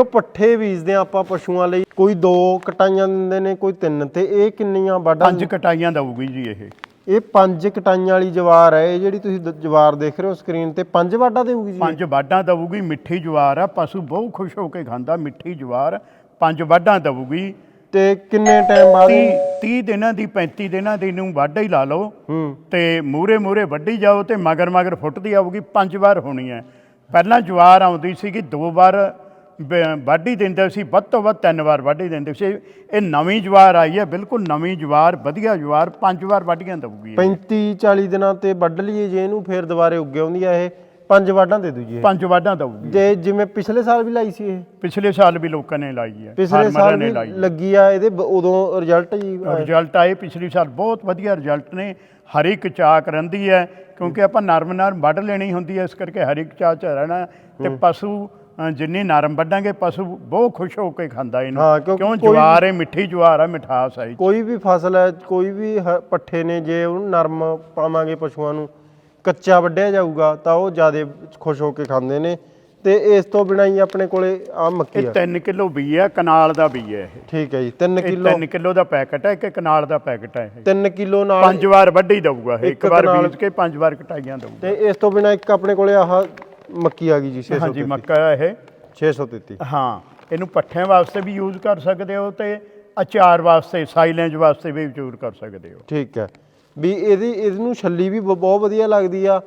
ਉਹ ਪੱਠੇ ਬੀਜਦੇ ਆ ਆਪਾਂ ਪਸ਼ੂਆਂ ਲਈ ਕੋਈ ਦੋ ਕਟਾਈਆਂ ਦਿੰਦੇ ਨੇ ਕੋਈ ਤਿੰਨ ਤੇ ਇਹ ਕਿੰਨੀਆਂ ਵਾਢਾਂ ਪੰਜ ਕਟਾਈਆਂ ਦਊਗੀ ਜੀ ਇਹ। ਇਹ ਪੰਜ ਕਟਾਈਆਂ ਵਾਲੀ ਜਵਾਰ ਹੈ ਇਹ ਜਿਹੜੀ ਤੁਸੀਂ ਦ- ਜਵਾਰ ਦੇਖ ਰਹੇ ਹੋ ਸਕਰੀਨ ਤੇ ਪੰਜ ਵਾਢਾਂ ਦੇਊਗੀ ਜੀ? ਪੰਜ ਵਾਢਾਂ ਦਊਗੀ ਮਿੱਠੀ ਜਵਾਰ ਆ ਪਸ਼ੂ ਬਹੁਤ ਖੁਸ਼ ਹੋ ਕੇ ਖਾਂਦਾ ਮਿੱਠੀ ਜਵਾਰ ਪੰਜ ਵਾਢਾਂ ਦਊਗੀ। ਤੇ ਕਿੰਨੇ ਟਾਈਮ ਬਾਅਦ? 30 30 ਦਿਨਾਂ ਦੀ 35 ਦਿਨਾਂ ਦੀ ਨੂੰ ਵਾਢਾ ਹੀ ਲਾ ਲਓ। ਹੂੰ। ਤੇ ਮੂਰੇ ਮੂਰੇ ਵੱਢੀ ਜਾਓ ਤੇ ਮਗਰ ਮਗਰ ਫੁੱਟਦੀ ਆਊਗੀ ਪੰਜ ਵਾਰ ਹੋਣੀ ਹੈ। ਪਹਿਲਾਂ ਜਵਾਰ ਆਉਂਦੀ ਸੀਗੀ ਦੋ ਵਾਰ ਵਾਢੀ ਦਿੰਦੇ ਸੀ ਵੱਧ ਤੋਂ ਵੱਧ ਤਿੰਨ ਵਾਰ ਵਾਢੀ ਦਿੰਦੇ ਸੀ ਇਹ ਨਵੀਂ ਜਵਾਰ ਆਈ ਹੈ ਬਿਲਕੁਲ ਨਵੀਂ ਜਵਾਰ ਵਧੀਆ ਜਵਾਰ ਪੰਜ ਵਾਰ ਵਾਢੀਆਂ ਦਊਗੀ ਇਹ। 35 40 ਦਿਨਾਂ ਤੇ ਵੱਢ ਲਈਏ ਜੇ ਇਹਨੂੰ ਫੇਰ ਦੁਬਾਰੇ ਉੱਗ ਆਉਂਦੀ ਆ ਇਹ ਪੰਜ ਵਾਢਾਂ ਦੇ ਦੂ ਜੀ ਇਹ। ਪੰਜ ਵਾਢਾਂ ਦਊਗੀ ਜੇ ਜਿਵੇਂ ਪਿਛਲੇ ਸਾਲ ਵੀ ਲਾਈ ਸੀ ਇਹ ਪਿਛਲੇ ਸਾਲ ਵੀ ਲੋਕਾਂ ਨੇ ਲਾਈ ਹੈ ਪਿਛਲੇ ਫਾਰਮਰਾਂ ਸਾਲ ਨੇ ਵੀ ਲਾਈ ਹੈ। ਲੱਗੀ ਆ ਇਹਦੇ ਬ- ਉਦੋਂ ਰਿਜ਼ਲਟ ਜੀ। ਰਿਜ਼ਲਟ ਆਏ ਪਿਛਲੇ ਸਾਲ ਬਹੁਤ ਵਧੀਆ ਰਿਜ਼ਲਟ ਨੇ ਹਰ ਇੱਕ ਚਾਕ ਰਹਿੰਦੀ ਹੈ ਕਿਉਂਕਿ ਆਪਾਂ ਨਰਮ ਨਰਮ ਵੱਢ ਲੈਣੀ ਹੁੰਦੀ ਹੈ ਇਸ ਕਰਕੇ ਹਰ ਇੱਕ ਚਾਹ ਚ ਰਹਿਣਾ ਤੇ ਪਸ਼ੂ ਜਿੰਨੀ ਨਰਮ ਵੱਢਾਂਗੇ ਪਸ਼ੂ ਬਹੁਤ ਖੁਸ਼ ਹੋ ਕੇ ਖਾਂਦਾ ਇਹਨੂੰ। ਕਿਉਂਕਿ ਕਿਉਂ ਕੋਈ- ਜਵਾਰ ਹੈ ਮਿੱਠੀ ਜਵਾਰ ਹੈ ਮਿਠਾਸ 'ਚ। ਕੋਈ ਵੀ ਫਸਲ ਹੈ ਕੋਈ ਵੀ ਹ- ਪੱਠੇ ਨੇ ਜੇ ਉਹਨੂੰ ਨਰਮ ਪਾਵਾਂਗੇ ਪਸ਼ੂਆਂ ਨੂੰ ਕੱਚਾ ਵੱਢਿਆ ਜਾਊਗਾ ਤਾਂ ਉਹ ਜ਼ਿਆਦਾ ਖੁਸ਼ ਹੋ ਕੇ ਖਾਂਦੇ ਨੇ। ਤੇ ਇਸ ਤੋਂ ਬਿਨਾਂ ਹੀ ਆਪਣੇ ਕੋਲੇ ਆ ਮੱਕੀ ਇਹ ਆ। 3 ਕਿਲੋ ਬੀ ਹੈ ਕਨਾਲ ਦਾ ਬੀ ਹੈ ਇਹ। ਠੀਕ ਹੈ ਜੀ 3 ਇਹ ਕਿਲੋ 3 ਕਿਲੋ ਦਾ ਪੈਕਟ ਹੈ ਕਿ ਕਨਾਲ ਦਾ ਪੈਕਟ ਹੈ ਇਹ। 3 ਕਿਲੋ ਨਾਲ ਪੰਜ ਵਾਰ ਵੱਢੀ ਦਊਗਾ ਇਹ ਇੱਕ ਇੱਕ ਵਾਰ ਕਨਾਲ- ਬੀਜ ਕੇ ਪੰਜ ਵਾਰ ਕਟਾਈਆਂ ਦਊਗਾ। ਤੇ ਇਸ ਤੋਂ ਬਿਨਾਂ ਇੱਕ ਆਪਣੇ ਕੋਲੇ ਆਹ ਮੱਕੀ ਆ ਗਈ ਜੀ 633 ਹਾਂਜੀ ਮੱਕਾ ਇਹ। 633 ਹਾਂ ਇਹਨੂੰ ਪੱਠਿਆਂ ਵਾਸਤੇ ਵੀ ਯੂਜ਼ ਕਰ ਸਕਦੇ ਹੋ ਤੇ ਅਚਾਰ ਵਾਸਤੇ ਸਾਈਲੈਂਜ ਵਾਸਤੇ ਵੀ ਯੂਜ਼ ਕਰ ਸਕਦੇ ਹੋ। ਠੀਕ ਹੈ। ਵੀ ਇਹਦੀ ਇਹਨੂੰ ਛੱਲੀ ਵੀ ਬਹੁਤ ਵਧੀਆ ਲੱਗਦੀ ਆ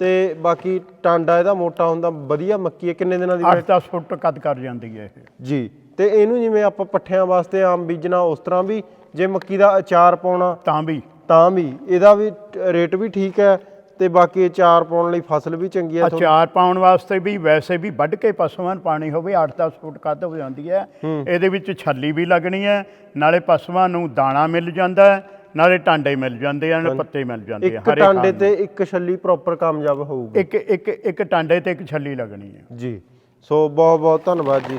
ਤੇ ਬਾਕੀ ਟਾਂਡਾ ਇਹਦਾ ਮੋਟਾ ਹੁੰਦਾ ਵਧੀਆ ਮੱਕੀ ਹੈ। ਕਿੰਨੇ ਦਿਨਾਂ ਦੀ 8-10 ਫੁੱਟ ਕੱਦ ਕਰ ਜਾਂਦੀ ਹੈ ਇਹ। ਜੀ ਤੇ ਇਹਨੂੰ ਜਿਵੇਂ ਆਪਾਂ ਪੱਠਿਆਂ ਵਾਸਤੇ ਆਮ ਬੀਜਣਾ ਉਸ ਤਰ੍ਹਾਂ ਵੀ ਜੇ ਮੱਕੀ ਦਾ ਅਚਾਰ ਪਾਉਣਾ ਤਾਂ ਵੀ। ਤਾਂ ਵੀ। ਇਹਦਾ ਵੀ ਰੇਟ ਵੀ ਠੀਕ ਹੈ ਤੇ ਬਾਕੀ ਅਚਾਰ ਪਾਉਣ ਲਈ ਫਸਲ ਵੀ ਚੰਗੀ ਹੈ ਅਚਾਰ ਪਾਉਣ ਵਾਸਤੇ ਵੀ ਵੈਸੇ ਵੀ ਵੱਢ ਕੇ ਪਸ਼ੂਆਂ ਨੂੰ ਪਾਣੀ ਹੋਵੇ 8-10 ਫੁੱਟ ਕੱਦ ਹੋ ਜਾਂਦੀ ਹੈ। ਇਹਦੇ ਵਿੱਚ ਛੱਲੀ ਵੀ ਲੱਗਣੀ ਹੈ ਨਾਲੇ ਪਸ਼ੂਆਂ ਨੂੰ ਦਾਣਾ ਮਿਲ ਜਾਂਦਾ ਹੈ ਨਾਲੇ ਟਾਂਡੇ ਮਿਲ ਜਾਂਦੇ ਹਨ ਪੱਤੇ ਮਿਲ ਜਾਂਦੇ ਆ ਇੱਕ ਟਾਂਡੇ ਤੇ ਇੱਕ ਛੱਲੀ ਪ੍ਰੋਪਰ ਕਾਮਯਾਬ ਹੋਊਗੀ। ਇੱਕ ਇੱਕ ਇੱਕ ਟਾਂਡੇ ਤੇ ਇੱਕ ਛੱਲੀ ਲੱਗਣੀ ਹੈ। ਜੀ। ਸੋ ਬਹੁਤ ਬਹੁਤ ਧੰਨਵਾਦ ਜੀ।